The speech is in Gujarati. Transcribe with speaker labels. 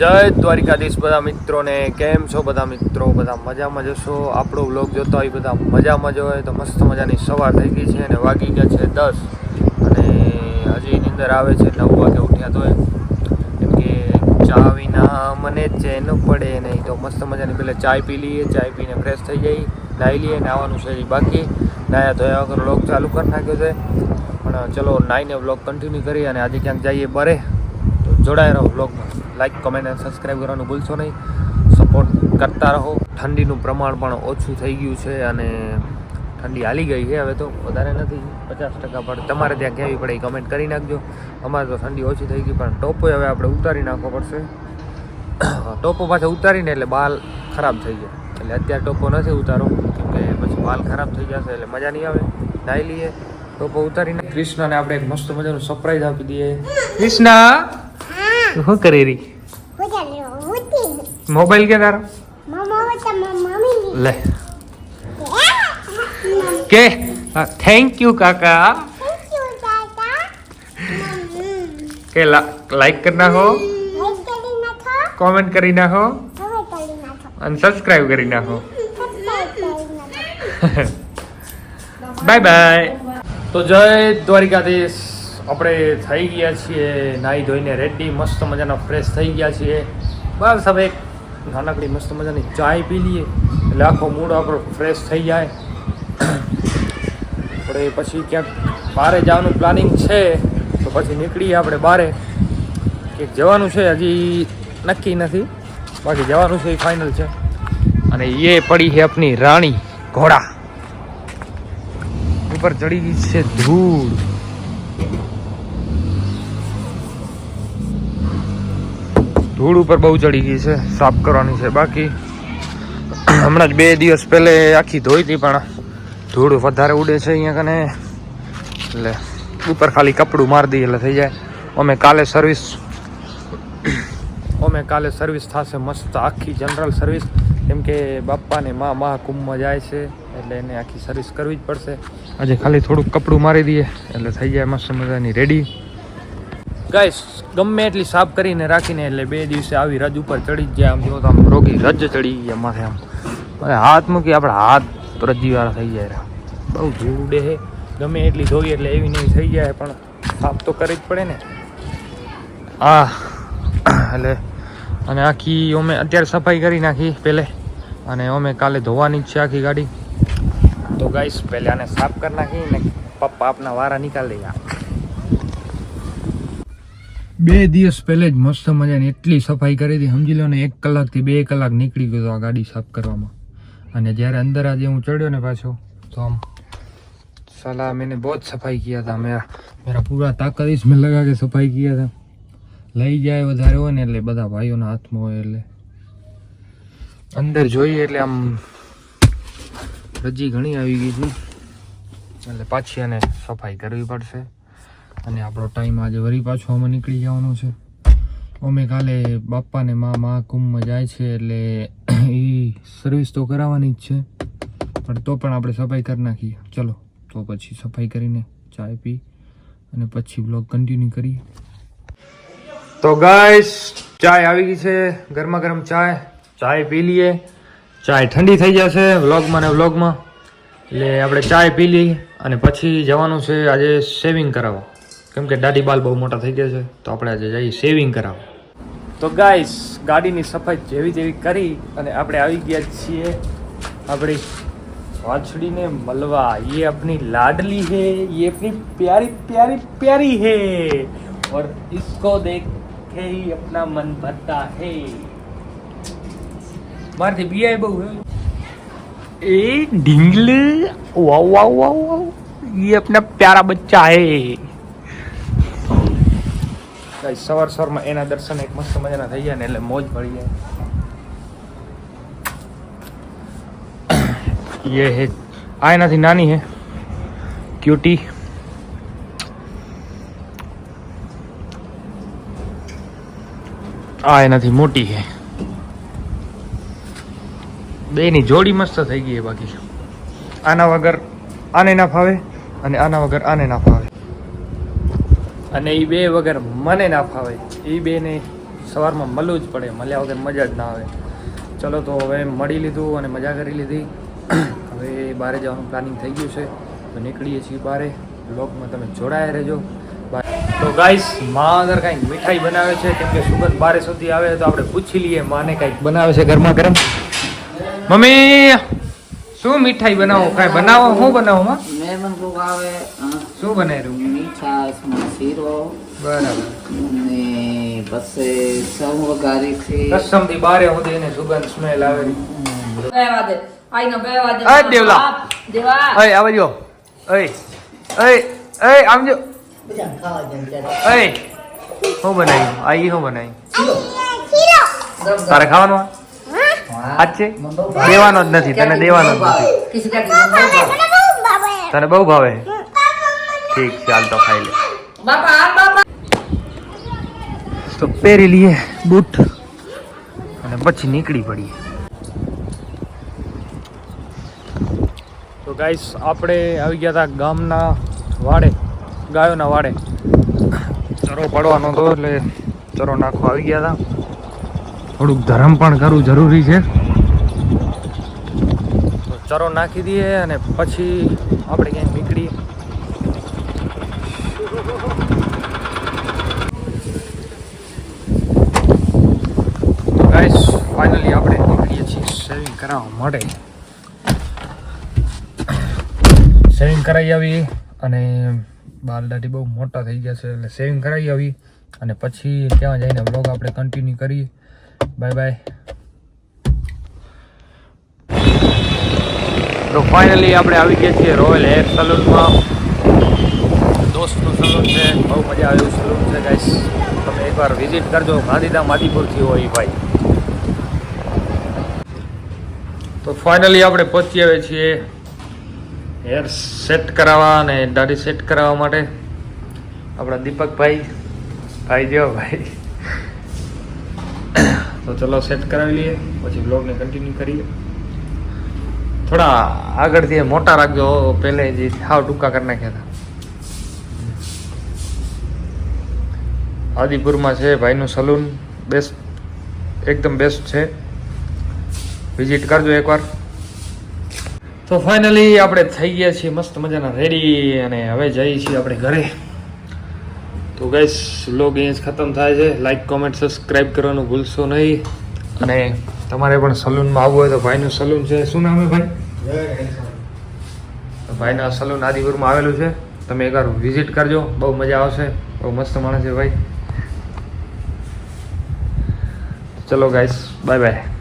Speaker 1: જય દ્વારિકાધીશ બધા મિત્રોને, કેમ છો બધા મિત્રો? બધા મજામાં જશો આપણો વ્લોગ જોતા હોય બધા મજામાં જ હોય, તો મસ્ત મજાની સવાર થઈ ગઈ છે અને વાગી ગયા છે દસ. અને હજી એની અંદર આવે છે નવ વાગે ઉઠ્યા તો કેમ કે ચા વિના મને ચેન પડે નહીં. તો મસ્ત મજાની પહેલાં ચાય પી લઈએ, ચાય પીને ફ્રેશ થઈ જઈ નાહી લઈએ, નાહવાનું છે બાકી. નાયા ધોયા વગર વ્લોગ ચાલુ કરી નાખ્યો છે. પણ ચલો નાહીને વ્લોગ કન્ટિન્યુ કરીએ અને આજે ક્યાંક જઈએ બરે. તો જોડાય રહો વ્લોગમાં લાઈક કમેન્ટ અને સબસ્ક્રાઈબ કરવાનું ભૂલશો નહીં. સપોર્ટ કરતા રહો. ઠંડીનું પ્રમાણ પણ ઓછું થઈ ગયું છે અને ઠંડી હાલી ગઈ છે હવે તો. વધારે નથી. પચાસ ટકા પણ. તમારે ત્યાં કહેવી પડે એ કમેન્ટ કરી નાખજો. અમારે તો ઠંડી ઓછી થઈ ગઈ પણ ટોપો હવે આપણે ઉતારી નાખવો પડશે. ટોપો પાછા ઉતારીને એટલે બાલ ખરાબ થઈ જાય એટલે અત્યારે ટોપો નથી ઉતારો. કેમકે પછી બાલ ખરાબ થઈ જશે એટલે મજા નહીં આવે. નાહી લઈએ. ટોપો ઉતારીને કૃષ્ણને આપણે એક મસ્ત મજાનું સરપ્રાઈઝ આપી દઈએ. કૃષ્ણ! શું કરી રહી? મોબાઈલ કે તારો લે કે થેન્ક યુ કાકા કે લાઈક કરી નાખો કોમેન્ટ કરી નાખો અને સબસ્ક્રાઇબ કરી નાખો બાય બાય તો જય દ્વારિકાધીશ આપણે થઈ ગયા છીએ, નાહી ધોઈને રેડી મસ્ત મજાના ફ્રેશ થઈ ગયા છીએ. બસ હવે એક નાનકડી મસ્ત મજાની ચાય પી લઈએ, એટલે આખો મૂડ આપણો ફ્રેશ થઈ જાય. આપણે પછી ક્યાંક બહારે જવાનું પ્લાનિંગ છે, તો પછી નીકળીએ આપણે બહારે ક્યાંક જવાનું છે, હજી નક્કી નથી. બાકી જવાનું છે, એ ફાઇનલ છે. અને એ પડી છે આપની રાણી ઘોડા. ઉપર ચડી ગઈ છે ધૂળ. ધૂળ ઉપર બહુ ચડી ગઈ છે, સાફ કરવાની છે. બાકી હમણાં જ બે દિવસ પહેલે આખી ધોઈ હતી, પણ ધૂળ વધારે ઉડે છે અહીંયા કને. એટલે ઉપર ખાલી કપડું મારી દઈએ એટલે થઈ જાય. અમે કાલે સર્વિસ અમે કાલે સર્વિસ થશે મસ્ત આખી જનરલ સર્વિસ કેમ કે બાપાને મા મહાકુંભમાં જાય છે, એટલે એને આખી સર્વિસ કરવી જ પડશે. આજે ખાલી થોડુંક કપડું મારી દઈએ, એટલે થઈ જાય મસ્ત મજાની રેડી ગાઈસ, ગમે એટલી સાફ કરીને રાખીને એટલે બે દિવસે આવી રજ ઉપર ચડી જ જાય આમ જો આમ રોગી રજ ચડી ગયા માથે આમ. અને હાથ મૂકી આપણે હાથ રજીવાળા થઈ જાય બહુ ઉડે છે ગમે એટલી ધોઈ એટલે એવી નહીં થઈ જાય, પણ સાફ તો કરવી જ પડે ને. હા એટલે અને આખી અમે અત્યારે સફાઈ કરી નાખી પહેલે અને અમે કાલે ધોવાની જ છે આખી ગાડી. તો ગાઈસ પહેલે આને સાફ કરી નાખી ને પપ્પા આપના વારા નીકાળી દઈએ બે દિવસ પહેલે જ મસ્ત મજાની એટલી સફાઈ કરી હતી. સમજી લો ને, એક કલાકથી બે કલાક નીકળી ગયો આ ગાડી સાફ કરવામાં. અને જ્યારે અંદર આજે હું ચડ્યો ને પાછો, તો આમ સલાહ મેં બહુ જ સફાઈ કિયા હતા. મેં મારા પૂરા તાકાત ઇસમે લગા કે સફાઈ કિયા હતા. લઈ જાય વધારે હોય ને એટલે બધા ભાઈઓના હાથમાં હોય એટલે. અંદર જોઈએ એટલે આમ રજી ઘણી આવી ગઈ છે. એટલે પાછી એને સફાઈ કરવી પડશે. અને આપણો ટાઈમ આજે વળી પાછો અમે નીકળી જવાનો છે. અમે કાલે બાપાને મા મહાકુંભમાં જાય છે એટલે એ સર્વિસ તો કરાવવાની જ છે. પણ તો પણ આપણે સફાઈ કરી નાખીએ. ચલો, તો પછી સફાઈ કરીને ચાય પી અને પછી બ્લોગ કન્ટિન્યુ કરીએ. તો ગાઈસ ચાય આવી ગઈ છે. ગરમા ગરમ ચાય. ચાય પી લઈએ. ચાય ઠંડી થઈ જશે વ્લોગમાં ને વ્લોગમાં એટલે આપણે ચાય પી લઈએ અને પછી જવાનું છે આજે સેવિંગ કરાવવા. કેમ કે દાઢી બાલ બહુ મોટા થઈ ગયા છે તો આપણે આજે જઈએ શેવિંગ કરાવવા તો ગાઈસ ગાડીની સફાઈ જેવી તેવી કરી અને આપણે આવી ગયા છીએ આપણી વાછડીને મલવા ये अपनी लाडली है ये अपनी प्यारी प्यारी प्यारी है और इसको देख के ही अपना मन भरता है મારથી બીઆઈ બહુ હે ए ढिंगले वाओ वाओ वाओ वाओ ये अपना प्यारा बच्चा है સવાર સવારમાં એના દર્શન એક મસ્ત મજાના થઈ જાય ને એટલે મોજ પડી જાય. યે હે, આ એનાથી નાની હે. ક્યુટી આ એનાથી મોટી હે. બેની જોડી મસ્ત થઈ ગઈ બાકી. આના વગર આને ના ફાવે અને આના વગર આને ના ફાવે. અને એ બે વગર મને ના ફાવે. એ બેને સવારમાં મળવું જ પડે. મળ્યા વગર મજા જ ના આવે. ચલો તો હવે મળી લીધું અને મજા કરી લીધી. હવે બહાર જવાનું પ્લાનિંગ થઈ ગયું છે. તો નીકળીએ છીએ બહારે બ્લોગમાં તમે જોડાયા રહેજો. તો ગાઈસ મા અગર કાંઈક મીઠાઈ બનાવે છે. કેમ કે સુગંધ બારે સુધી આવે તો આપણે પૂછી લઈએ માને કાંઈક બનાવે છે ગરમા ગરમ. મમ્મી, શું મીઠાઈ બનાવો? કાંઈ બનાવો? શું બનાવો, માં?
Speaker 2: આવે
Speaker 1: શું બનાવ્યું
Speaker 2: મીઠાઈમાં શીરો
Speaker 1: બરાબર.
Speaker 2: ને પછી સૌ વઘારી છે.
Speaker 1: કસમથી બારે સુધી એને સુગંધ સ્મેલ આવે.
Speaker 3: બે વાગે આઈ નો બેવા દે.
Speaker 1: આ દેવલા.
Speaker 3: દેવા.
Speaker 1: અય આવજો અય અય અય આમ જો. અય શું બનાવ્યું? આઈ શું બનાવ્યું? તારે ખાવાનું સાચે આજ દેવાનો જ નથી તને દેવાનો જ નથી. તને બહુ ભાવે. ઠીક છે હાલ તો ખાઈ લે
Speaker 3: બાપા આ બાપા
Speaker 1: તો પહેરી લઈએ બૂટ અને પછી નીકળી પડીએ તો ગાઈસ આપણે આવી ગયા હતા ગામના વાડે ગાયોના વાડે ચરો પડવાનો હતો એટલે ચરો નાખવા આવી ગયા હતા થોડુંક ધરમ પણ કરવું જરૂરી છે તો ચરો નાખી દઈએ અને પછી આપણે ક્યાંય નીકળીએ ગાઈસ ફાઇનલી આપણે નીકળીએ છીએ. સેવિંગ કરાવવા માટે. સેવિંગ કરાવી આવી અને બાલ દાઢી બહુ મોટા થઈ ગયા છે એટલે સેવિંગ કરાવી આવી અને પછી ત્યાં જઈને બ્લોગ આપણે કન્ટિન્યુ કરીએ બાય બાય તો ફાઇનલી આપણે આવી ગયા છીએ રોયલ હેર સલૂનમાં દોસ્તનું સલૂન છે. બહુ મજા આવ્યું સલૂન છે ગાઈસ તમે એકવાર વિઝિટ કરજો. ગાંધીધામ આદિપુરથી હોય ભાઈ. તો ફાઇનલી આપણે પહોંચી આવ્યા છીએ હેર સેટ કરાવવા અને દાઢી સેટ કરાવવા માટે. આપણા દીપકભાઈ, ભાઈ જેવો ભાઈ. તો ચલો સેટ કરાવી લઈએ, પછી બ્લોગને કન્ટિન્યુ કરીએ. થોડા આગળથી મોટા રાખજો, પહેલે જે હાવ ટૂંકા કરી નાખ્યા હતા. આદિપુરમાં છે ભાઈનું સલૂન બેસ્ટ એકદમ બેસ્ટ છે. વિઝિટ કરજો એકવાર. તો ફાઇનલી આપણે થઈ ગયા છીએ મસ્ત મજાના રેડી અને હવે જઈએ છીએ આપણે ઘરે. તો ગઈસ લોગ અહીંયા જ ખતમ થાય છે. લાઈક કોમેન્ટ સબસ્ક્રાઈબ કરવાનું ભૂલશો નહીં. અને તમારે પણ સલૂનમાં આવવું હોય તો ભાઈનું સલૂન છે. શું નામ છે ભાઈ? ભાઈના સલૂન આદિપુરમાં આવેલું છે. તમે એકવાર વિઝિટ કરજો. બહુ મજા આવશે. બહુ મસ્ત માણસ છે ભાઈ. ચલો ગાઈસ બાય બાય